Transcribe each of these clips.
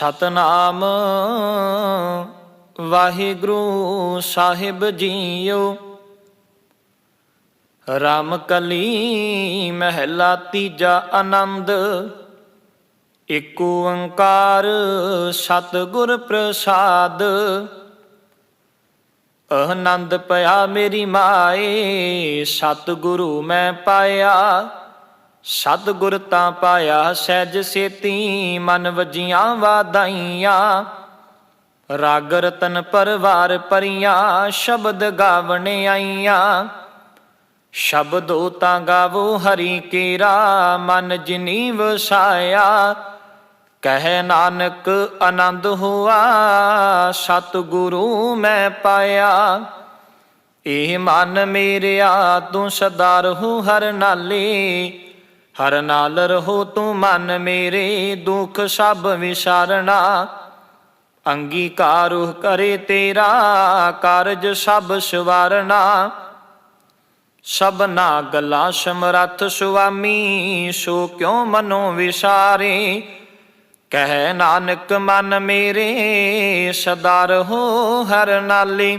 ਸਤਨਾਮ ਵਾਹਿਗੁਰੂ ਸਾਹਿਬ ਜੀਓ। ਰਾਮ ਕਲੀ ਮਹਿਲਾ ਤੀਜਾ ਆਨੰਦ, ਏਕ ਓੰਕਾਰ ਸਤਿਗੁਰ ਪ੍ਰਸਾਦ। ਆਨੰਦ ਪਿਆ ਮੇਰੀ ਮਾਏ, ਸਤਿਗੁਰੂ ਮੈਂ ਪਾਇਆ। ਸਤਿਗੁਰ ਤਾਂ ਪਾਇਆ ਸਹਿਜ ਸੇਤੀ, ਮਨ ਵਜੀਆਂ ਵਾਦਾਈਆਂ ਰਾਗ ਰਤਨ ਪਰਵਾਰ ਪਰੀਆਂ, ਸ਼ਬਦ ਗਾਵਣ ਆਈਆਂ। ਸ਼ਬਦੋ ਤਾਂ ਗਾਵੋ ਹਰੀ ਕੇਰਾ, ਮਨ ਜਿਨੀ ਵਸਾਇਆ ਕਹਿ ਨਾਨਕ ਆਨੰਦ ਹੋਆ, ਸਤਿਗੁਰੂ ਮੈਂ ਪਾਇਆ। ਇਹ ਮਨ ਮੇਰਿਆ, ਤੂੰ ਸਦਾ ਰਹੂ ਹਰ ਨਾਲੇ। ਹਰ ਨਾਲ ਰਹੋ ਤੂੰ ਮਨ ਮੇਰੇ, ਦੁਖ ਸਭ ਵਿਸਾਰਣਾ ਅੰਗੀਕਾਰ ਕਰੇ ਤੇਰਾ, ਕਾਰਜ ਸਭ ਸਵਾਰਣਾ ਸਭਨਾ ਗਲਾ ਸਮਰੱਥ ਸੁਆਮੀ, ਸੋ ਕਿਉ ਮਨੋ ਵਿਸਾਰੇ? ਕਹਿ ਨਾਨਕ ਮਨ ਮੇਰੇ, ਸਦਾ ਰਹੋ ਹਰ ਨਾਲੇ।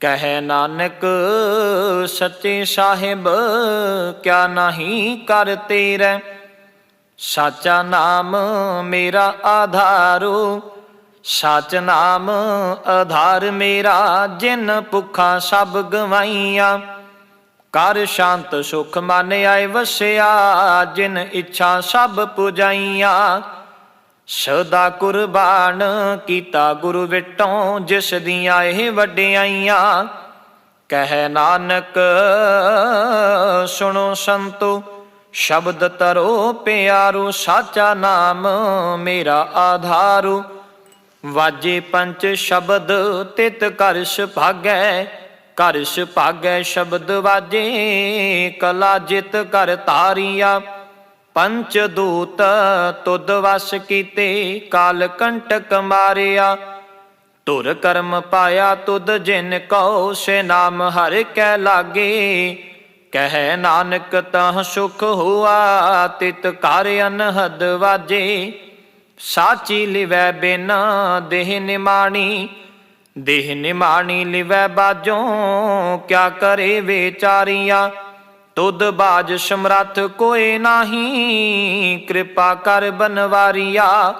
ਕਹਿ ਨਾਨਕ, ਸੱਚੇ ਸਾਹਿਬ, ਕਿਆ ਨਹੀਂ ਕਰ ਤੇਰੇ? ਸਾਚਾ ਨਾਮ ਮੇਰਾ ਆਧਾਰੋ, ਸਚ ਨਾਮ ਆਧਾਰ ਮੇਰਾ, ਜਿਨ ਭੁੱਖਾ ਸਭ ਗਵਾਈਆਂ। ਕਰ ਸ਼ਾਂਤ ਸੁਖ ਮਨ ਆਏ ਵਸਿਆ, ਜਿਨ ਇੱਛਾ ਸਭ ਪੁਜਾਈਆਂ। ਸਦਾ ਕੁਰਬਾਨ ਕੀਤਾ ਗੁਰੂ ਵਿਟੋਂ, ਜਿਸ ਦੀਆਂ ਇਹ ਵੱਡਿਆਈਆਂ। ਕਹਿ ਨਾਨਕ, ਸੁਣੋ ਸੰਤੋ, ਸ਼ਬਦ ਤਰੋ ਪਿਆਰੂ, ਸਾਚਾ ਨਾਮ ਮੇਰਾ ਆਧਾਰੂ। ਵਾਜੇ ਪੰਚ ਸ਼ਬਦ, ਤਿਤ ਕਰਸ਼ ਭਾਗੈ ਕਰਸ਼ ਭਾਗੈ ਸ਼ਬਦ ਵਾਜੇ, ਕਲਾ ਜਿਤ ਕਰ ਤਾਰੀਆ। ਪੰਚ ਦੂਤ ਤੁਧ ਵਸ ਕੀਤੇ, ਕਾਲ ਕੰਟਕ ਮਾਰਿਆ। ਧੁਰ ਕਰਮ ਪਾਇਆ ਤੁਧ ਜਿਨ ਕਉ, ਸੇ ਨਾਮ ਹਰ ਕੈ ਲਾਗੇ। ਕਹਿ ਨਾਨਕ ਤਹ ਸੁਖ ਹੁਆ, ਤਿਤ ਕਰ ਅਨਹਦ ਵਾਜੇ। ਸਾਚੀ ਲਿਵੈ ਬਿਨ ਦੇਹ ਨਿਮਾਣੀ ਦੇਹ ਨਿਮਾਣੀ ਲਿਵੈ ਬਾਜੋਂ ਕਿਆ ਕਰੇ ਵਿਚਾਰੀਆਂ। ਤੁਧ ਬਾਜ ਸਮਰੱਥ ਕੋਏ ਨਾਹੀ, ਕਿਰਪਾ ਕਰ ਬਨਵਾਰੀਆ।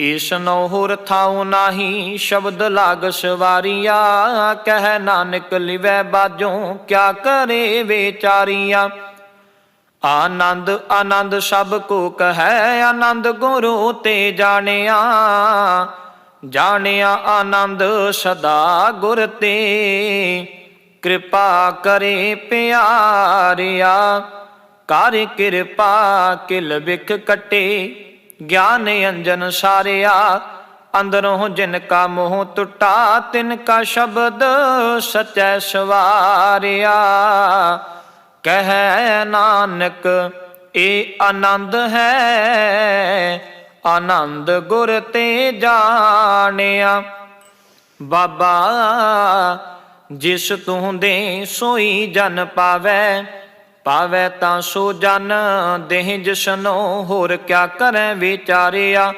ਈਸ ਨੋ ਹੁਰ ਥਾਉ ਨਾਹੀ, ਸ਼ਬਦ ਲਾਗ ਸਵਾਰੀਆ। ਕਹਿ ਨਾਨਕ ਲਿਵੈ ਬਾਜੋਂ, ਕਿਆ ਕਰੇ ਵਿਚਾਰੀਆ ਆਨੰਦ ਆਨੰਦ ਸਭ ਕੋ ਕਹੈ, ਆਨੰਦ ਗੁਰੂ ਤੇ ਜਾਣਿਆ। ਜਾਣਿਆ ਆਨੰਦ ਸਦਾ ਗੁਰ ਤੇ। ਕਿਰਪਾ ਕਰੇ ਪਿਆਰਿਆ, ਕਰ ਕਿਰਪਾ, ਕਿਲ ਵਿਖ ਕਟੇ। ਗਿਆਨ ਅੰਜਨ ਸਾਰਿਆ, ਅੰਦਰੋਂ ਜਿਨ ਕਾ ਮੋਹ ਟੁੱਟਾ, ਤਿਨ ਕਾ ਸ਼ਬਦ ਸਚੈ ਸਵਾਰਿਆ। ਕਹਿ ਨਾਨਕ, ਏ ਆਨੰਦ ਹੈ, ਆਨੰਦ ਗੁਰ ਤੇ ਜਾਣਿਆ। ਬਾਬਾ ਜਿਸ ਤੂੰ ਦੇ ਸੋਈ ਜਨ ਪਾਵੈ ਪਾਵੈ ਤਾਂ ਸੋ ਜਨ, ਦੇਹ ਜਸਨੋ ਹੋਰ ਕਿਆ ਕਰੈ ਵਿਚਾਰਿਆ?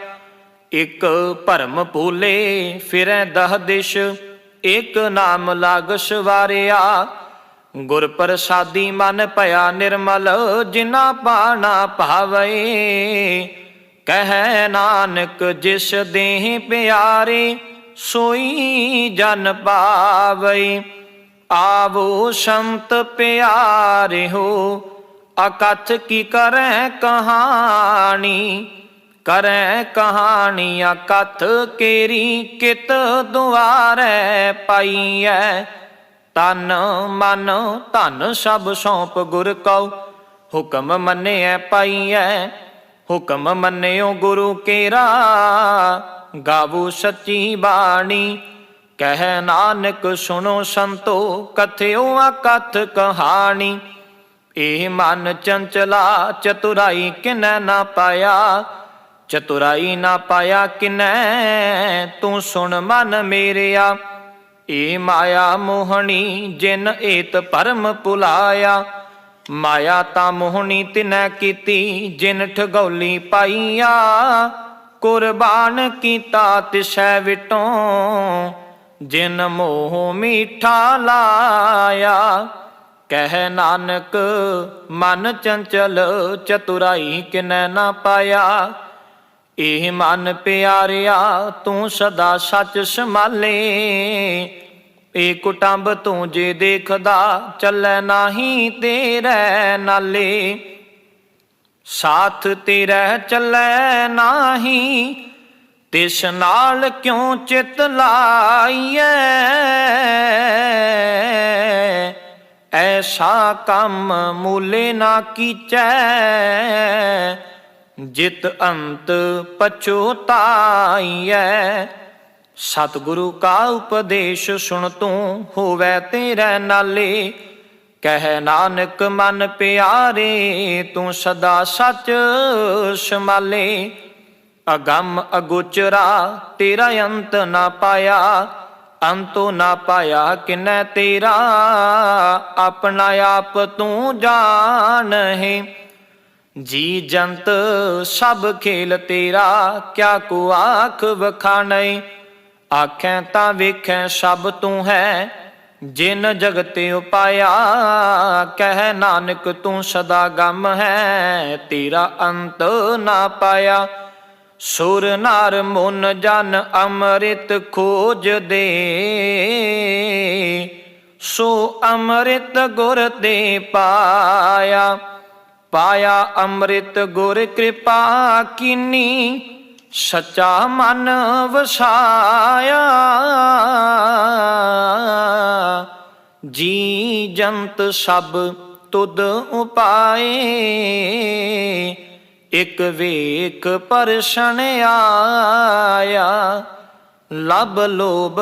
ਇਕ ਭਰਮ ਭੂਲੇ ਫਿਰੈ ਦਹ ਦਿਸ਼, ਇਕ ਨਾਮ ਲਾਗ ਸਵਾਰਿਆ। ਗੁਰ ਪ੍ਰਸਾਦੀ ਮਨ ਭਇਆ ਨਿਰਮਲ ਜਿਨਾ ਪਾਣਾ ਭਾਵੇ। ਕਹਿ ਨਾਨਕ ਜਿਸ ਦੇਹ ਪਿਆਰੇ ਸੋਈ ਜਨ ਪਾਵਈ। ਆਵੋ ਸੰਤ ਪਿਆਰਿਓ, ਅਕਥ ਕੀ ਕਰੈ ਕਹਾਣੀ? ਕਰੈ ਕਹਾਣੀ ਅਕਥ ਕੇਰੀ ਕਿਤ ਦੁਆਰੈ ਪਾਈਐ? ਤਨ ਮਨ ਧਨ ਸਭ ਸੌਂਪ ਗੁਰ ਕਉ, ਹੁਕਮ ਮੰਨਿਐ ਪਾਈਐ। ਹੁਕਮ ਮੰਨਿਓ ਗੁਰੂ ਕੇਰਾ ਗਾਵੋ ਸੱਚੀ ਬਾਣੀ। ਕਹਿ ਨਾਨਕ ਸੁਣੋ ਸੰਤੋ, ਕਥਿਓ ਅਕਥ ਕਹਾਣੀ। ਇਹ ਮਨ ਚੰਚਲਾ, ਚਤੁਰਾਈ ਕਿਨੈ ਨਾ ਪਾਇਆ। ਚਤੁਰਾਈ ਨਾ ਪਾਇਆ ਕਿਨੈ, ਤੂੰ ਸੁਣ ਮਨ ਮੇਰਿਆ। ਏ ਮਾਇਆ ਮੋਹਣੀ, ਜਿਨ ਏਤ ਪਰਮ ਭੁਲਾਇਆ ਮਾਇਆ ਤਾਂ ਮੋਹਣੀ ਤਿਨੈ ਕੀਤੀ, ਜਿਨ ਠਗੌਲੀ ਪਾਈਆ। ਕੁਰਬਾਨ ਕੀਤਾ ਤਿਸੈ ਵਿਟੋਂ, ਜਿਨ ਮੋਹ ਮੀਠਾ ਲਾਇਆ। ਕਹਿ ਨਾਨਕ, ਮਨ ਚੰਚਲ ਚਤੁਰਾਈ ਕਿਨੈ ਨਾ ਪਾਇਆ। ਇਹ ਮਨ ਪਿਆਰਿਆ, ਤੂੰ ਸਦਾ ਸੱਚ ਸੰਭਾਲੇ। ਇਹ ਕੁਟੰਬ ਤੂੰ ਜੇ ਦੇਖਦਾ, ਚੱਲੈ ਨਾਹੀ ਤੇਰੇ ਨਾਲੇ। ਸਾਥ ਤੇਰਾ ਚੱਲੈ ਨਾਹੀ, ਤਿਸ ਨਾਲ ਕਿਉਂ ਚਿਤ ਲਾਈਐ? ਐਸਾ ਕੰਮ ਮੂਲੇ ਨਾ ਕੀਚੈ, ਜਿਤ ਅੰਤ ਪਛੋਤਾਈਐ ਸਤਿਗੁਰੂ ਕਾ ਉਪਦੇਸ਼ ਸੁਣ ਤੂੰ ਹੋਵੇ ਤੇਰੇ ਨਾਲੇ ਕਹਿ ਨਾਨਕ ਮਨ ਪਿਆਰੇ, ਤੂੰ ਸਦਾ ਸੱਚ ਸੰਭਾਲੇ। ਅਗੰਮ ਅਗੋਚਰਾ ਤੇਰਾ ਅੰਤ ਨਾ ਪਾਇਆ, ਅੰਤੋ ਨਾ ਪਾਇਆ ਕਿਨੈ ਤੇਰਾ। ਆਪਣਾ ਆਪ ਤੂੰ ਜਾਣ ਹੈ। ਜੀ ਜੰਤ ਸਭ ਖੇਲ ਤੇਰਾ, ਕਿਆ ਕੋ ਆਖ ਵਖਾਣੈ। ਆਖੈ ਤਾਂ ਵੇਖੈ ਸਭ ਤੂੰ ਹੈ ਜਿਨ ਜਗਤੇ ਉਪਾਇਆ, ਕਹਿ ਨਾਨਕ ਤੂੰ ਸਦਾ ਗਮ ਹੈ, ਤੇਰਾ ਅੰਤ ਨਾ ਪਾਇਆ। ਸੁਰ ਨਰ ਮਨ ਜਨ ਅੰਮ੍ਰਿਤ ਖੋਜ ਦੇ, ਸੋ ਅੰਮ੍ਰਿਤ ਗੁਰ ਦੇ ਪਾਇਆ। ਪਾਇਆ ਅੰਮ੍ਰਿਤ ਗੁਰ ਕਿਰਪਾ, ਕੀਨੀ ਸੱਚਾ ਮਨ ਵਸਾਇਆ। ਜੀ ਜੰਤ ਸਭ ਤੁਧ ਉਪਾਏ। ਇਕ ਵੇਖ ਪਰਸ਼ਨ ਆਇਆ। ਲਬ ਲੋਭ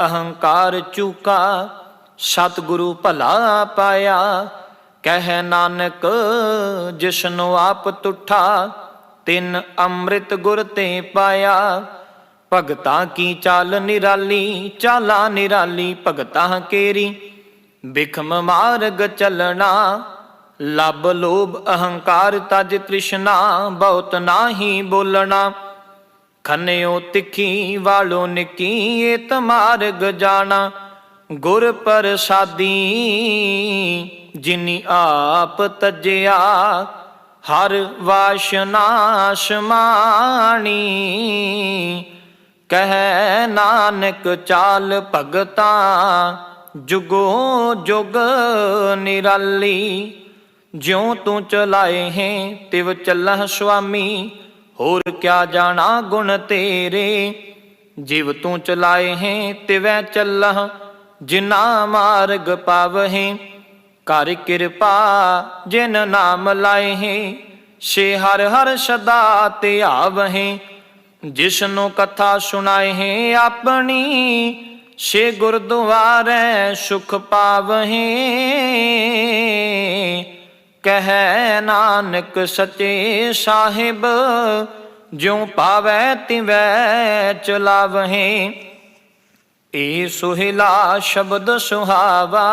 ਅਹੰਕਾਰ ਚੁਕਾ। ਸਤਿਗੁਰੂ ਭਲਾ ਪਾਇਆ। ਕਹਿ ਨਾਨਕ ਜਿਸਨੂੰ ਆਪ ਤੁਠਾ। ਤਿੰਨ ਅੰਮ੍ਰਿਤ ਗੁਰ ਤੇ ਪਾਇਆ। ਭਗਤਾਂ ਕੀ ਚਾਲ ਨਿਰਾਲੀ, ਚਾਲਾ ਨਿਰਾਲੀ, ਭਗਤਾਂ ਕੇਰੀ। ਬਿਖਮ ਮਾਰਗ ਚਲਣਾ, ਲਬ ਲੋਭ ਅਹੰਕਾਰ ਤਜ ਤ੍ਰਿਸ਼ਨਾ, ਬਹੁਤ ਨਾਹੀ ਬੋਲਣਾ। ਖੰਨਿਓ ਤਿੱਖੀ ਵਾਲੋ ਨਿੱਕੀ, ਏਤ ਮਾਰਗ ਜਾਣਾ। ਗੁਰ ਪ੍ਰਸਾਦੀ, ਜਿਨੀ ਆਪ ਤਜਿਆ ਹਰ ਵਾਸ਼ਨਾ ਸਮਾਣੀ ਕਹਿ ਨਾਨਕ ਚਾਲ ਭਗਤਾ, ਜੁਗੋ ਜੁਗ ਨਿਰਾਲੀ। ਜਿਉ ਤੂੰ ਚਲਾਏ ਹੈ, ਤਿਵ ਚੱਲਹ ਸੁਆਮੀ। ਹੋਰ ਕਿਆ ਜਾਣਾ ਗੁਣ ਤੇਰੇ। ਜਿਵ ਤੂੰ ਚਲਾਏ ਹੈ, ਤਿਵੈ ਚੱਲਹ, ਜਿਨਾ ਮਾਰਗ ਪਾਵਹਿ। ਕਰ ਕਿਰਪਾ, ਜਿਨ ਨਾਮ ਲਾਏ ਸੇ ਹਰ ਹਰ ਸਦਾ ਤੇ ਆਵਹਿ। ਜਿਸਨੂੰ ਕਥਾ ਸੁਣਾਏ ਆਪਣੀ ਸੇ ਗੁਰਦੁਆਰੇ ਸੁਖ ਪਾਵਹਿ। ਕਹਿ ਨਾਨਕ ਸੱਚੇ ਸਾਹਿਬ, ਜਿਉ ਪਾਵੈ ਤਿਵੈ ਚਲਾਵਹਿ। ਏ ਸੁਹਿਲਾ ਸ਼ਬਦ ਸੁਹਾਵਾ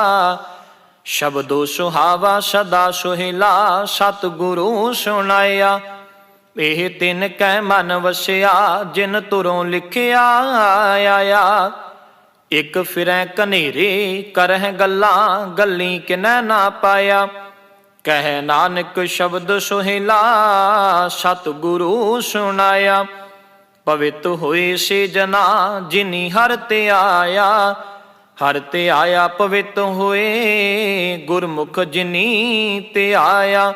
ਸ਼ਬਦੋ ਸੁਹਾਵਾ ਸਦਾ ਸੁਹਿਲਾ, ਸਤਿਗੁਰੂ ਸੁਣਾਇਆ। ਇਹ ਤਿੰਨ ਕੈ ਮਨ ਵਸਿਆ, ਜਿਨ ਤੁਰੋਂ ਲਿਖਿਆ ਆਇਆ। ਇਕ ਫਿਰੈ ਕਨੇਰੇ, ਕਰਹਿ ਗੱਲਾਂ, ਗੱਲੀ ਕਿਨੈ ਨਾ ਪਾਇਆ। ਕਹਿ ਨਾਨਕ ਸ਼ਬਦ ਸੁਹਿਲਾ, ਸਤਿਗੁਰੂ ਸੁਣਾਇਆ। ਪਵਿੱਤ ਹੋਏ ਸੇ ਜਨਾ, ਜਿਨੀ ਹਰ ਤੇ ਆਇਆ। ਹਰ ਤੇ ਆਇਆ ਪਵਿੱਤ ਹੋਏ, ਗੁਰਮੁਖ ਜਿਨੀ ਤੇ ਆਇਆ।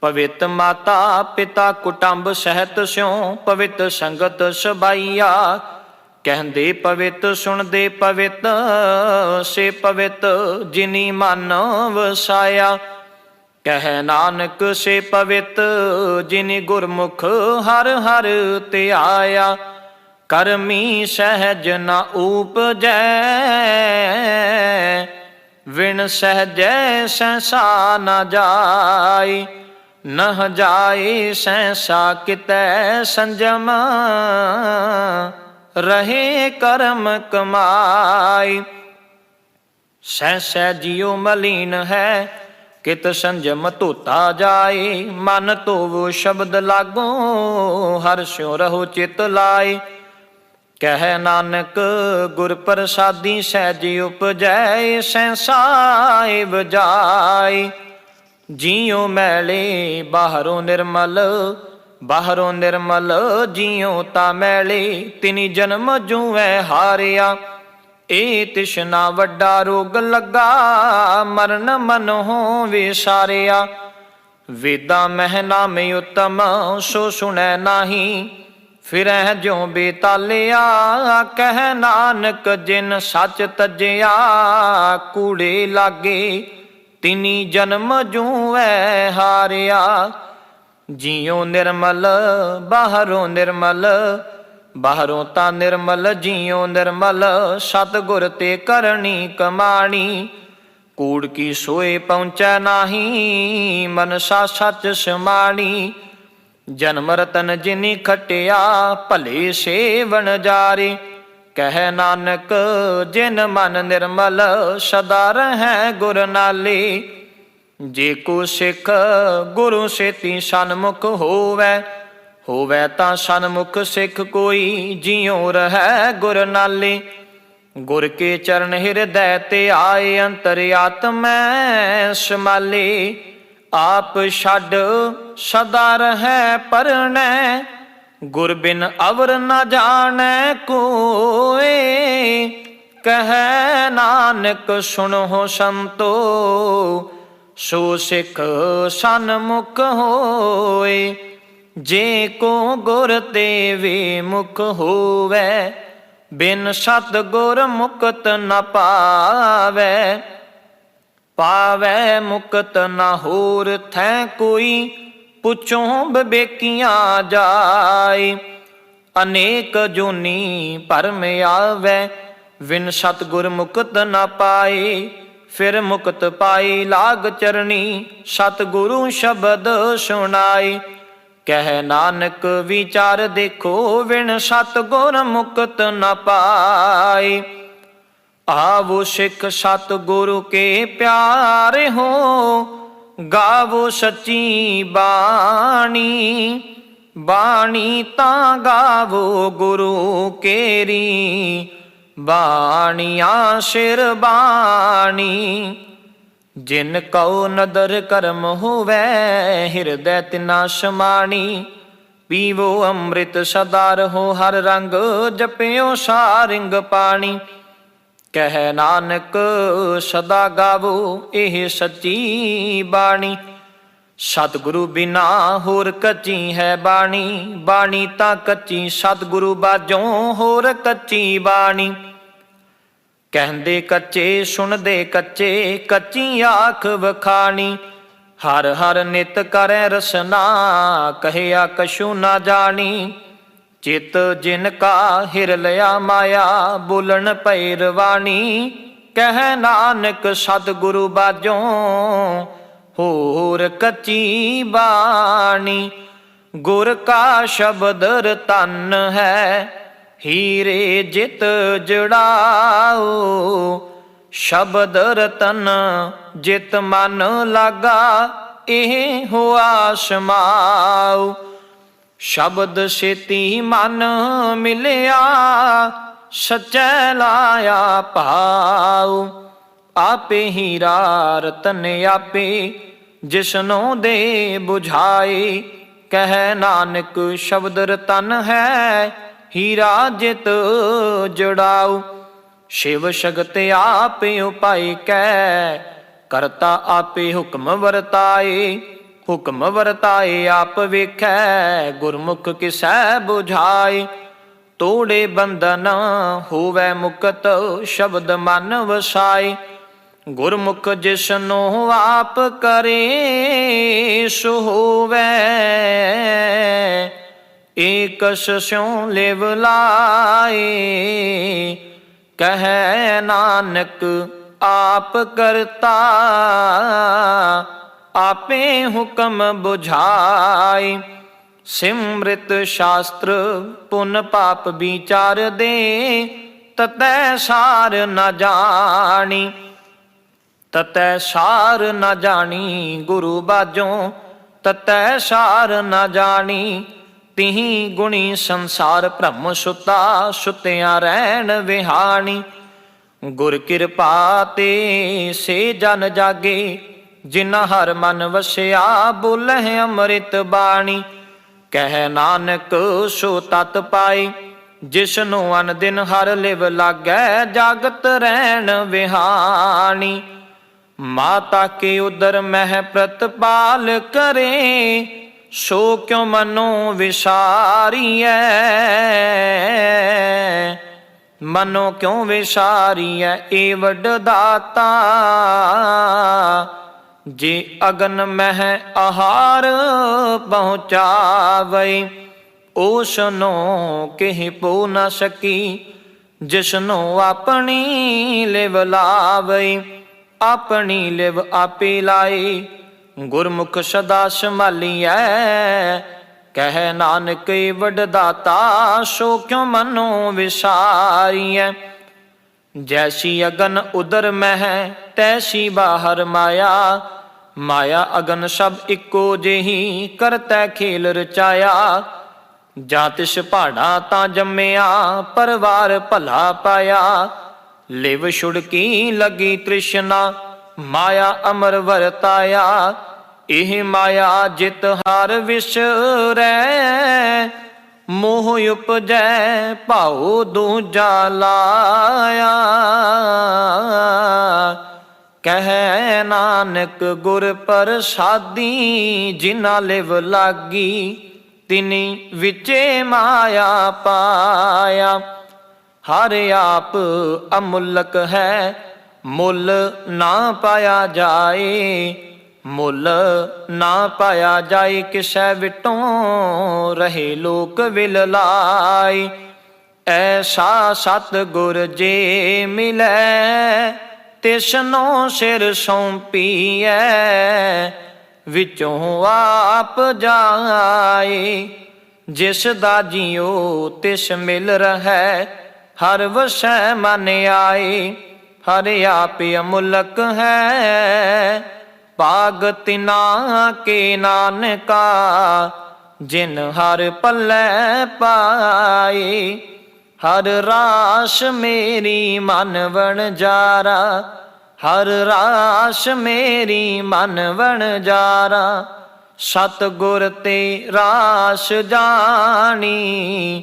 ਪਵਿੱਤ ਮਾਤਾ ਪਿਤਾ ਕੁਟੰਬ ਸਹਿਤ ਸਿਉ, ਪਵਿੱਤ ਸੰਗਤ ਸਬਾਈਆ। ਕਹਿੰਦੇ ਪਵਿੱਤ, ਸੁਣਦੇ ਪਵਿੱਤ, ਸੇ ਪਵਿੱਤ ਜਿਨੀ ਮਨ ਵਸਾਇਆ। ਕਹਿ ਨਾਨਕ, ਸੇ ਪਵਿੱਤ ਜਿਨੀ ਗੁਰਮੁਖ ਹਰ ਹਰ ਤੇ ਆਇਆ। ਕਰਮੀ ਸਹਿਜ ਨ ਊਪਜੈ ਵਿਣ ਸਹਜੈ ਸੈਸਾ ਨਾ ਜਾਈ ਨਹ ਜਾਏ ਸੈਸਾ ਕਿਤੈ ਸੰਜਮ, ਰਹੇ ਕਰਮ ਕਮਾਈ। ਸਹਿ ਸਹਿ ਜਿਉ ਮਲੀਨ ਹੈ, ਕਿਤ ਸੰਜਮ ਧੋਤਾ ਜਾਏ ਮਨ ਧੋਵੋ ਸ਼ਬਦ ਲਾਗੋ, ਹਰ ਸਿਉ ਰਹੋ ਚਿਤ ਲਾਏ ਕਹਿ ਨਾਨਕ, ਗੁਰ ਪ੍ਰਸਾਦੀ ਸਹਿਜ ਉਪਜੈ ਸੈਸਾਏ ਬਜਾਈ ਜਿਉ ਮੈਲੇ ਬਾਹਰੋਂ ਨਿਰਮਲ ਬਾਹਰੋਂ ਨਿਰਮਲ ਜਿਉ ਤਾ ਮੈਲੇ, ਤਿਨੀ ਜਨਮ ਜੂਐ ਹਾਰਿਆ। ਏ ਤਿਸ਼ਨਾ ਵੱਡਾ ਰੋਗ ਲੱਗਾ, ਮਰਨ ਮਨ ਹੋ ਵਿਸਾਰਿਆ ਵੇਦਾ ਮਹਿ ਨਾਮੇ ਉਤਮ, ਸੋ ਸੁਣੈ ਨਾਹੀ। ਫਿਰਹਿ ਜਿਉ ਬੇਤਾਲਿਆ, ਕਹਿ ਨਾਨਕ ਜਿਨ ਸੱਚ ਤਜਿਆ, ਕੂੜੇ ਲਾਗੇ ਤਿਨੀ ਜਨਮ ਜੂਐ ਹਾਰਿਆ। ਜਿਉ ਨਿਰਮਲ, ਬਾਹਰੋਂ ਨਿਰਮਲ, ਬਾਹਰੋਂ ਤਾਂ ਨਿਰਮਲ, ਜਿਉ ਨਿਰਮਲ, ਸਤਗੁਰ ਤੇ ਕਰਨੀ ਕਮਾਣੀ। ਕੂੜ ਕੀ ਸੋਏ ਪਹੁੰਚੈ ਨਾਹੀ, ਮਨਸਾ ਸੱਚ ਸਮਾਣੀ। ਜਨਮ ਰਤਨ ਜਿਨੀ ਖਟਿਆ, ਭਲੇ ਸੇਵਨ ਜਾਰੇ। ਕਹਿ ਨਾਨਕ, ਜਿਨ ਮਨ ਨਿਰਮਲ, ਸਦਾ ਰਹੈ ਗੁਰ ਨਾਲੇ। ਜੇ ਕੋ ਸਿੱਖ, ਗੁਰੂ ਸੇਤੀ ਸਨਮੁਖ ਹੋਵੇ। ਹੋਵੇ ਤਾਂ ਸਨਮੁਖ ਸਿੱਖ ਕੋਈ, ਜਿਉ ਰਹੈ ਗੁਰ ਨਾਲੇ। ਗੁਰ ਕੇ ਚਰਨ ਹਿਰਦੈ ਤੇ ਆਏ ਅੰਤਰ ਆਤਮੈ ਸਮਾਲੇ। ਆਪ ਛੱਡ ਸਦਾ ਰਹੈ ਪਰਣੈ, ਗੁਰ ਬਿਨ ਅਵਰ ਨਾ ਜਾਣੈ ਕੋਏ। ਕਹੈ ਨਾਨਕ, ਸੁਣੋ ਸੰਤੋ, ਸੋ ਸਿੱਖ ਸਨਮੁਖ ਹੋਏ। ਜੇ ਕੋ ਗੁਰ ਤੇ ਵੀ ਮੁਖ ਹੋਵੇ, ਬਿਨ ਸਤ ਗੁਰ ਮੁਕਤ ਨ ਪਾਵੇ। ਪਾਵੈ ਮੁਕਤ ਨਾ ਹੋਰ ਥੈ ਕੋਈ, ਪੁੱਛੋਂ ਬੇਕੀਆਂ ਜਾਏ। ਅਨੇਕ ਜੋਨੀ ਭਰਮ ਆਵੇ ਵਿਨ ਸਤ ਗੁਰ ਮੁਕਤ ਨਾ ਪਾਏ। ਫਿਰ ਮੁਕਤ ਪਾਈ ਲਾਗ ਚਰਣੀ ਸਤ ਗੁਰੂ ਸ਼ਬਦ ਸੁਣਾਈ ਕਹਿ ਨਾਨਕ ਵਿਚਾਰ ਦੇਖੋ ਵਿਣ ਸਤ ਗੁਰ ਮੁਕਤ ਨਾ ਪਾਈ ਆਵੋ ਸਿੱਖ ਸਤ ਗੁਰੂ ਕੇ ਪਿਆਰੇ ਹੋ, ਗਾਵੋ ਸੱਚੀ ਬਾਣੀ। ਬਾਣੀ ਤਾਂ ਗਾਵੋ ਗੁਰੂ ਕੇਰੀ, ਬਾਣੀਆਂ ਸਿਰ ਬਾਣੀ। ਜਿਨ ਕਉ ਨਦਰ ਕਰਮ ਹੋਵੇ, ਹਿਰਦੈ ਤਿਨਾ ਸਮਾਣੀ। ਪੀਵੋ ਅੰਮ੍ਰਿਤ ਸਦਾ ਰਹੋ ਹਰ ਰੰਗ ਜਪਿਓ ਸਾਰਿੰਗ ਪਾਣੀ। ਕਹਿ ਨਾਨਕ, ਸਦਾ ਗਾਵੋ ਇਹ ਸੱਚੀ ਬਾਣੀ। ਸਤਿਗੁਰੂ ਬਿਨਾ ਹੋਰ ਕੱਚੀ ਹੈ ਬਾਣੀ ਬਾਣੀ ਤਾਂ ਕੱਚੀ ਸਤਿਗੁਰੂ ਬਾਝੋਂ ਹੋਰ ਕੱਚੀ ਬਾਣੀ। ਕਹਿੰਦੇ ਕੱਚੇ, ਸੁਣਦੇ ਕੱਚੇ, ਕੱਚੀ ਆਖ ਵਖਾਣੀ। ਹਰ ਹਰ ਨਿਤ ਕਰੇ ਰਸਨਾ ਕਹਿਆ ਕਛੂ ਨਾ ਜਾਣੀ। ਚਿਤ ਜਿਨ ਕਾ ਹਿਰ ਲਿਆ ਮਾਇਆ, ਬੋਲਣ ਪੈ ਰਵਾਣੀ ਕਹਿ ਨਾਨਕ ਸਤਿਗੁਰੂ ਬਾਝੋਂ, ਹੋਰ ਕੱਚੀ ਬਾਣੀ। ਗੁਰ ਕਾ ਸ਼ਬਦ ਰਤਨ ਹੈ, ਹੀਰੇ ਜਿਤ ਜੜਾਓ। ਸ਼ਬਦ ਰਤਨ ਜਿਤ ਮਨ ਲਾਗਾ, ਇਹ ਹੋਆ ਸਮਾਉ ਸ਼ਬਦ ਛੇਤੀ ਮਨ ਮਿਲਿਆ, ਸਚੈ ਲਾਇਆ ਭਾਉ। ਆਪੇ ਹੀਰਾ ਰਤਨ ਆਪੇ ਜਿਸਨੋਂ ਦੇ 부ਝਾਏ ਕਹਿ ਨਾਨਕ ਸ਼ਬਦ ਰਤਨ ਹੈ, ਹੀਰਾ ਜਿਤ ਜੜਾਉ। ਸ਼ਿਵ ਸ਼ਗਤ ਆਪੇ ਉਪਾਈ ਕੈ ਕਰਤਾ ਆਪੇ ਹੁਕਮ ਵਰਤਾਏ। ਹੁਕਮ ਵਰਤਾਏ, ਆਪ ਵੇਖੈ, ਗੁਰਮੁਖ ਕਿਸੈ 부ਝਾਏ ਤੋੜੇ ਬੰਧਨ ਹੋਵੇ ਮੁਕਤ, ਸ਼ਬਦ ਮਨ ਵਸਾਈ ਗੁਰਮੁਖ ਜਿਸਨੂੰ ਆਪ ਕਰੇ, ਸੋ ਹੋਵੇ। ਏਕਸ ਸਿਉ ਲਿਵ ਲਾਏ, ਕਹੈ ਨਾਨਕ ਆਪ ਕਰਤਾ। ਆਪੇ ਹੁਕਮ 부ਝਾਈ ਸਿਮ੍ਰਿਤ ਸ਼ਾਸਤਰ ਪੁਨ ਪਾਪ ਵਿਚਾਰ ਦੇ, ਤਤੈ ਸਾਰ ਨ ਜਾਣੀ। ਤਤੈ ਸਾਰ ਨ ਜਾਣੀ ਗੁਰੂ ਬਾਝੋਂ ਤਤੈ ਸਾਰ ਨ ਜਾਣੀ। ਤਿਹੀ ਗੁਣੀ ਸੰਸਾਰ ਭ੍ਰਮ ਸੁਤਾ, ਸੁਤਿਆਂ ਰਹਿਣ ਵਿਹਾਣੀ। ਗੁਰ ਕਿਰਪਾ ਤੇ ਸੇ ਜਨ ਜਾਗੇ ਜਿਨ੍ਹਾਂ ਹਰ ਮਨ ਵਸਿਆ, ਬੋਲਹਿ ਅੰਮ੍ਰਿਤ ਬਾਣੀ। ਕਹਿ ਨਾਨਕ, ਸੋ ਤਤ ਪਾਈ। ਜਿਸ ਨੂੰ ਅਨ ਦਿਨ ਹਰ ਲਿਵ ਲਾਗੈ, ਜਾਗਤ ਰਹਿਣ ਵਿਹਾਣੀ। ਮਾਤਾ ਕੇ ਉਦਰ ਮਹਿ ਪ੍ਰਤਪਾਲ ਕਰੇ, ਸੋ ਕਿਉ ਮਨੋ ਵਿਸਾਰੀਐ? ਮਨੋ ਕਿਉ ਵਿਸਾਰੀਐ, ਏ ਵੱਡ ਦਾਤਾ? ਜੇ ਅਗਨ ਮਹਿ ਆਹਾਰ ਪਹੁੰਚਾਵਈ ਓਸਨੋ ਕਿਹ ਪੋ ਨ ਸਕੀ, ਜਿਸਨੋ ਆਪਣੀ ਲਿਵ ਲਾਵਈ ਆਪਣੀ ਲਿਵ ਆਪੇ ਲਾਈ ਗੁਰਮੁਖ ਸਦਾ ਸੰਭਾਲੀਐ, ਕਹਿ ਨਾਨਕ ਏ ਵੱਡ ਸੋ ਕਿਉ ਮਨੋ ਵਿਸਾਰੀਐ? ਜੈਸੀ ਅਗਨ ਉਦਰ ਮਹਿ, ਤੈਸੀ ਬਾਹਰ ਮਾਇਆ ਮਾਇਆ ਅਗਨ ਸਭ ਇੱਕੋ ਜਿਹੀ ਕਰਤੈ ਖੇਲ ਰਚਾਇਆ। ਜਾਂ ਤਿਸ ਪਹਾੜਾ ਤਾਂ ਜੰਮਿਆ, ਪਰਵਾਰ ਭਲਾ ਪਾਇਆ। ਲਿਵ ਛੁੜਕੀ ਲੱਗੀ ਤ੍ਰਿਸ਼ਨਾ, ਮਾਇਆ ਅਮਰ ਵਰਤਾਇਆ। ਇਹ ਮਾਇਆ ਜਿਤ ਹਾਰ ਵਿਸਰੈ ਮੋਹ ਉਪਜੈ, ਭਾਉ ਦੂਜਾ ਲਾਇਆ। ਕਹਿ ਨਾਨਕ, ਗੁਰ ਪ੍ਰਸਾਦੀ ਜਿਨਾ ਲਿਵ ਲਾਗੀ, ਤਿਨੀ ਵਿਚੇ ਮਾਇਆ ਪਾਇਆ। ਹਰ ਆਪ ਅਮੁੱਲਕ ਹੈ, ਮੁੱਲ ਨਾ ਪਾਇਆ ਜਾਏ। ਮੁੱਲ ਨਾ ਪਾਇਆ ਜਾਏ, ਕਿਸੈ ਵਿਟੋਂ ਰਹੇ ਲੋਕ ਵਿਲ ਲਾਈ ਐਸਾ ਸਤ ਗੁਰ ਜੇ ਮਿਲੈ ਤਿਸਨੋ ਸਿਰ ਸੌਂਪੀਐ, ਵਿੱਚੋਂ ਆਪ ਜਾਏ ਜਿਸ ਦਾ ਜਿਉ ਤਿਸ ਮਿਲ ਰਹੈ, ਹਰ ਵਸੈ ਮਨ ਆਏ ਹਰ ਆਪ ਅਮੁਲਕ ਹੈ, ਭਾਗ ਤਿਨਾ ਕੇ ਨਾਨਕਾ, ਜਿਨ ਹਰ ਪੱਲੇ ਪਾਏ ਹਰ ਰਾਸ ਮੇਰੀ ਮਨ ਵਣ ਜਾਰਾ, ਹਰ ਰਾਸ ਮੇਰੀ ਮਨ ਵਣ ਜਾਰਾ ਸਤ ਗੁਰ ਤੇ ਰਾਸ ਜਾਣੀ,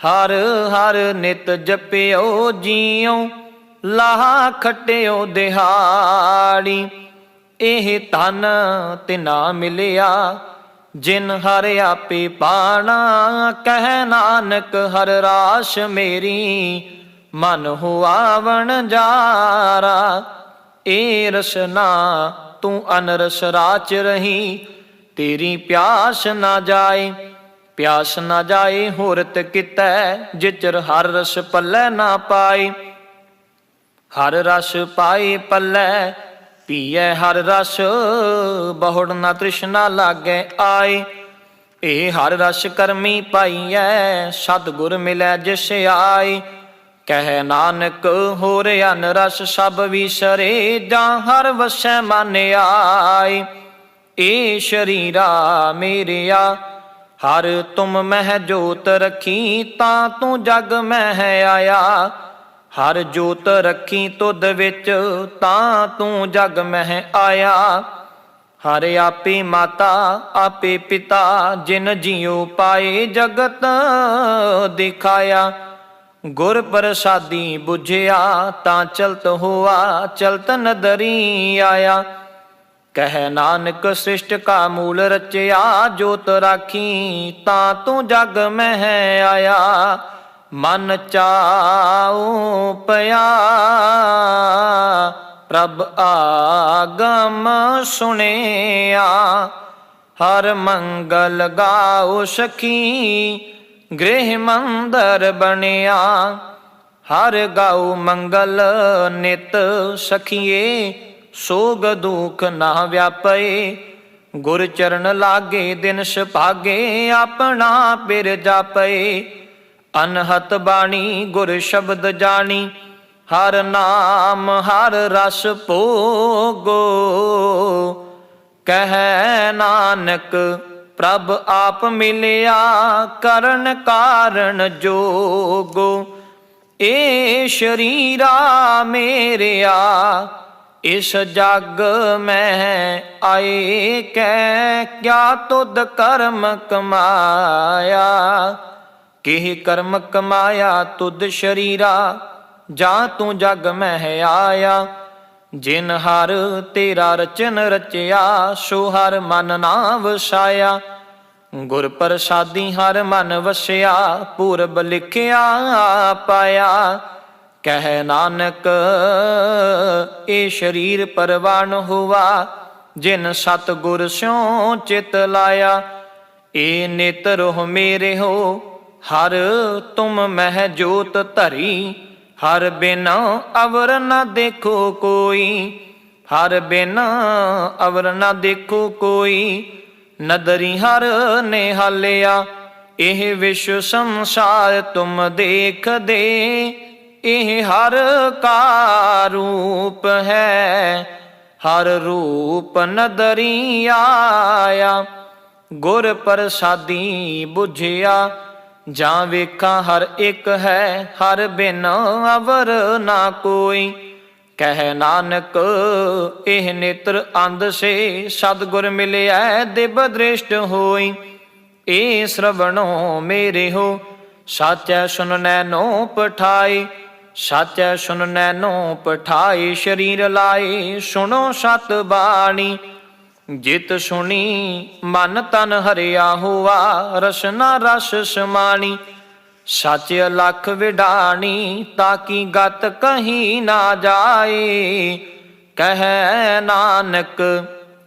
ਹਰ ਹਰ ਨਿਤ ਜਪਿਓ ਜੀਉ ਲਾਹ ਖਟਿਓ ਦਿਹਾੜੀ, ਇਹ ਤਨ ਨਾ ਮਿਲਿਆ ਜਿਨ ਹਰ ਆਪੇ ਪਾਣਾ, ਕਹਿ ਨਾਨਕ ਹਰ ਰਾਸ ਮੇਰੀ, ਮਨ ਹੁਆਵਣ ਜਾਰਾ, ਏ ਰਸਨਾ ਤੂੰ ਅਨਰਸ ਰਾਚ ਰਹੀ, ਤੇਰੀ ਪਿਆਸ ਨਾ ਜਾਏ, ਪਿਆਸ ਨਾ ਜਾਏ ਹੋਰਤ ਕਿਤੈ, ਜਿਚਰ ਹਰ ਰਸ ਪੱਲੇ ਨਾ ਪਾਈ ਹਰ ਰਸ ਪਾਏ ਪੱਲੇ ਪੀਐ ਹਰ ਰਸ, ਬਹੁੜ ਨਾ ਤ੍ਰਿਸ਼ਨਾ ਲਾਗੇ ਆਏ। ਇਹ ਹਰ ਰਸ ਕਰਮੀ ਪਾਈਐ, ਸਤਿਗੁਰ ਮਿਲੈ ਜਿਸ ਆਈ ਕਹਿ ਨਾਨਕ, ਹੋਰ ਅਨ ਰਸ ਸਭ ਵਿਸਰੇ, ਜਾਂ ਹਰ ਵਸੈ ਮਨ ਆਈ ਏ ਸ਼ਰੀਰਾ ਮੇਰਿਆ, ਹਰ ਤੁਮ ਮਹਿ ਜੋਤ ਰਖੀ, ਤਾਂ ਤੂੰ ਜਗ ਮਹਿ ਆਇਆ। ਹਰ ਜੋਤ ਰੱਖੀ ਤੁਧ ਵਿੱਚ, ਤਾਂ ਤੂੰ ਜਗ ਮਹਿ ਆਇਆ। ਹਰ ਆਪੇ ਮਾਤਾ, ਆਪੇ ਪਿਤਾ, ਜਿਨ ਜਿਉ ਪਾਏ ਜਗਤ ਦਿਖਾਇਆ। ਗੁਰ ਪ੍ਰਸਾਦੀ 부ਝਿਆ ਤਾਂ ਚਲਤ ਹੋਆ, ਚਲਤ ਨਦਰੀ ਆਇਆ। ਕਹਿ ਨਾਨਕ ਸ੍ਰਿਸ਼ਟ ਕਾ ਮੂਲ ਰਚਿਆ, ਜੋਤ ਰਾਖੀ, ਤਾਂ ਤੂੰ ਜਗ ਮਹਿ ਆਇਆ। ਮਨ ਚਾਉ ਪਿਆ। ਪ੍ਰਭ ਆਗਮ ਸੁਣਿਆ। ਹਰ ਮੰਗਲ ਗਾਓ ਸਖੀ, ਗ੍ਰਹਿ ਮੰਦਰ ਬਣਿਆ। ਹਰ ਗਾਉ ਮੰਗਲ ਨਿਤ ਸਖੀਏ, ਸੋਗ ਦੁਖ ਨਾ ਵਿਆਪੇ ਗੁਰ ਚਰਨ ਲਾਗੇ ਦਿਨ ਸੁਭਾਗੇ, ਆਪਣਾ ਪਿਰ ਜਾਪੇ ਅਨਹਤ ਬਾਣੀ, ਗੁਰ ਸ਼ਬਦ ਜਾਣੀ, ਹਰ ਨਾਮ, ਹਰ ਰਸ ਭੋਗੋ। ਕਹਿ ਨਾਨਕ, ਪ੍ਰਭ ਆਪ ਮਿਲਿਆ, ਕਰਨ ਕਾਰਨ ਜੋਗੋ। ਏ ਸ਼ਰੀਰਾ ਮੇਰਿਆ, ਇਸ ਜਗ ਮੈਂ ਆਏ ਕੈ ਕਿਆ ਤੁਧ ਕਰਮ ਕਮਾਇਆ। ਕਿਹ ਕਰਮ ਕਮਾਇਆ ਤੁਧ ਸ਼ਰੀਰਾ, ਜਾਂ ਤੂੰ ਜਗ ਮਹਿ ਆਇਆ। ਜਿਨ ਹਰ ਤੇਰਾ ਰਚਨ ਰਚਿਆ, ਸੋ ਹਰ ਮਨ ਨਾ ਵਸਾਇਆ। ਗੁਰ ਪ੍ਰਸਾਦੀ ਹਰ ਮਨ ਵਸਿਆ, ਪੂਰਬ ਲਿਖਿਆ ਪਾਇਆ। ਕਹਿ ਨਾਨਕ ਇਹ ਸ਼ਰੀਰ ਪਰਵਾਨ ਹੁਆ, ਜਿਨ ਸਤ ਗੁਰ ਸਿਉ ਚਿਤ ਲਾਇਆ। ਏ ਨੇਤਰ ਹੋ ਮੇਰੇ ਹੋ ਹਰ ਤੁਮ ਮਹਿ ਜੋਤ ਧਰੀ, ਹਰ ਬਿਨ ਅਵਰ ਨਾ ਦੇਖੋ ਕੋਈ, ਹਰ ਬਿਨ ਅਵਰ ਨਾ ਦੇਖੋ ਕੋਈ, ਨਦਰੀ ਹਰ ਨੇ ਹਾਲਿਆ ਇਹ ਵਿਸ਼ਵ ਸੰਸਾਰ ਤੁਮ ਦੇਖਦੇ, ਇਹ ਹਰ ਕਾ ਰੂਪ ਹੈ, ਹਰ ਰੂਪ ਨਦਰੀ ਆਇਆ, ਗੁਰ ਪ੍ਰਸਾਦੀ ਬੁਝਿਆ ਜਾਂ ਵੇਖਾਂ ਹਰ ਇੱਕ ਹੈ, ਹਰ ਬਿਨ ਅਵਰ ਨਾ ਕੋਈ। ਕਹਿ ਨਾਨਕ, ਇਹ ਨੇਤਰ ਅੰਧ ਸੇ, ਸਤਗੁਰ ਮਿਲਿਆ ਦਿਵ ਦ੍ਰਿਸ਼ਟ ਹੋਈ। ਏ ਸ਼ਰਵਣੋ ਮੇਰੇ ਹੋ, ਸਾਚੈ ਸੁਨਨੈ ਨੋ ਪਠਾਈ ਸਾਚੈ ਸੁਨਨੈ ਨੋ ਪਠਾਈ ਸ਼ਰੀਰ ਲਾਏ, ਸੁਣੋ ਸਤ ਬਾਣੀ। ਜਿਤ ਸੁਣੀ, ਮਨ ਤਨ ਹਰਿਆ ਹੁਆ ਰਸਨਾ ਰਸ ਸਮਾਣੀ। ਸੱਚ ਲਖ ਵਿਡਾਣੀ ਤਾਕੀ ਗਤ ਕਹੀ ਨਾ ਜਾਏ। ਕਹੈ ਨਾਨਕ,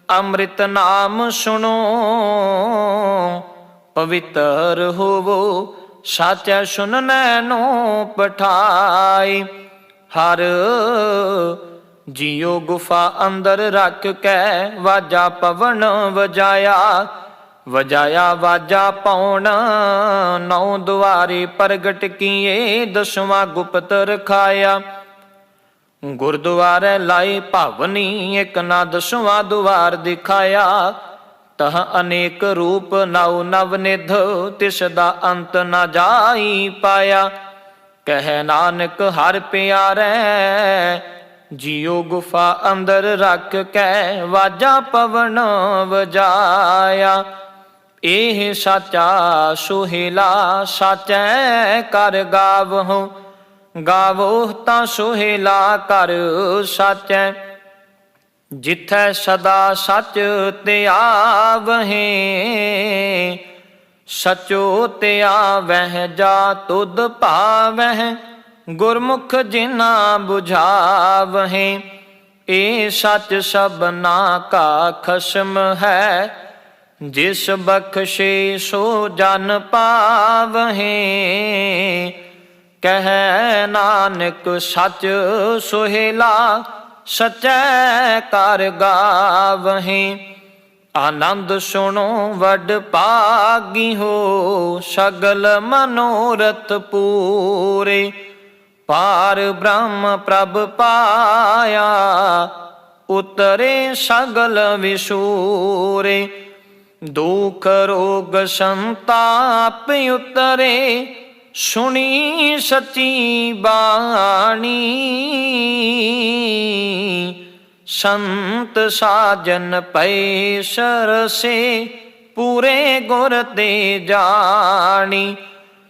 ਅੰਮ੍ਰਿਤ ਨਾਮ ਸੁਣੋ। ਪਵਿੱਤਰ ਹੋਵੋ, ਸਾਚੈ ਸੁਨਨੈ ਨੋ ਪਠਾਈ ਹਰ ਜਿਉ ਗੁਫਾ ਅੰਦਰ ਰੱਖ ਕੇ ਵਾਜਾ ਪਵਨ ਵਜਾਇਆ। ਵਜਾਇਆ ਵਾਜਾ ਪਉਣ, ਨੌ ਦੁਆਰੇ ਪ੍ਰਗਟ ਕੀਏ, ਦਸਵਾਂ ਗੁਪਤ ਰਖਾਇਆ। ਗੁਰਦੁਆਰੇ ਲਾਈ ਭਵਨੀ, ਇੱਕ ਨਾ ਦਸਵਾਂ ਦੁਆਰ ਦਿਖਾਇਆ। ਤਹ ਅਨੇਕ ਰੂਪ ਨਉ ਨਵ ਨਿਧ, ਤਿਸ ਦਾ ਅੰਤ ਨਾ ਜਾਈ ਪਾਇਆ। ਕਹਿ ਨਾਨਕ ਹਰ ਪਿਆਰੈ ਜਿਉ ਗੁਫਾ ਅੰਦਰ ਰੱਖ ਕੇ ਵਾਜਾ ਪਵਨ ਵਜਾਇਆ। ਇਹ ਸਾਚਾ ਸੁਹੇਲਾ ਸਾਚੈ ਕਰ ਗਾਵਹੁ। ਗਾਵੋ ਤਾਂ ਸੁਹੇਲਾ ਕਰ ਸਾਚੈ। ਜਿਥੈ ਸਦਾ ਸੱਚ ਤੇ ਆਵਹਿ। ਸਚੋ ਤੇ ਆਵਹਿ ਜਾ ਤੁਧ ਭਾਵਹਿ। ਗੁਰਮੁਖ ਜਿਨਾ 부ਝਾਵਹਿ ਏ ਸੱਚ ਸਭਨਾ ਕਾ ਖਸਮ ਹੈ। ਜਿਸ ਬਖਸ਼ੇ ਸੋ ਜਨ ਪਾਵਹਿ, ਕਹਿ ਨਾਨਕ ਸੱਚ ਸੁਹੇਲਾ, ਸਚੈ ਕਰ ਗਾਵਹਿ। ਆਨੰਦ ਸੁਣੋ ਵਡ ਪਾਗੀ ਹੋ, ਸਗਲ ਮਨੋਰਥ ਪੂਰੇ। ਪਾਰ ਬ੍ਰਹਮ ਪ੍ਰਭ ਪਾਇਆ, ਉਤਰੇ ਸਗਲ ਵਿਸੂਰੇ ਦੁਖ ਰੋਗ ਸੰਤਾਪ ਉਤਰੇ, ਸੁਣੀ ਸਚੀ ਬਾਣੀ। ਸੰਤ ਸਾਜਨ ਪੈ ਸਰਸੇ ਪੂਰੇ ਗੁਰ ਤੇ ਜਾਣੀ।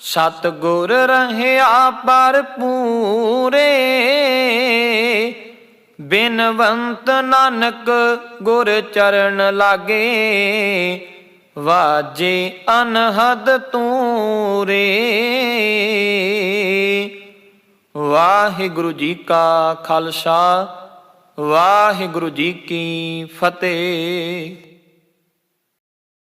ਸਤ ਗੁਰ ਰਹਿਆ ਪਰ ਪੂਰੇ ਬਿਨਵੰਤ ਨਾਨਕ ਗੁਰ ਚਰਨ ਲਾਗੇ, ਵਾਜੇ ਅਨਹਦ ਤੂਰੇ ਵਾਹਿਗੁਰੂ ਜੀ ਕਾ ਖਾਲਸਾ, ਵਾਹਿਗੁਰੂ ਜੀ ਕੀ ਫਤਿਹ।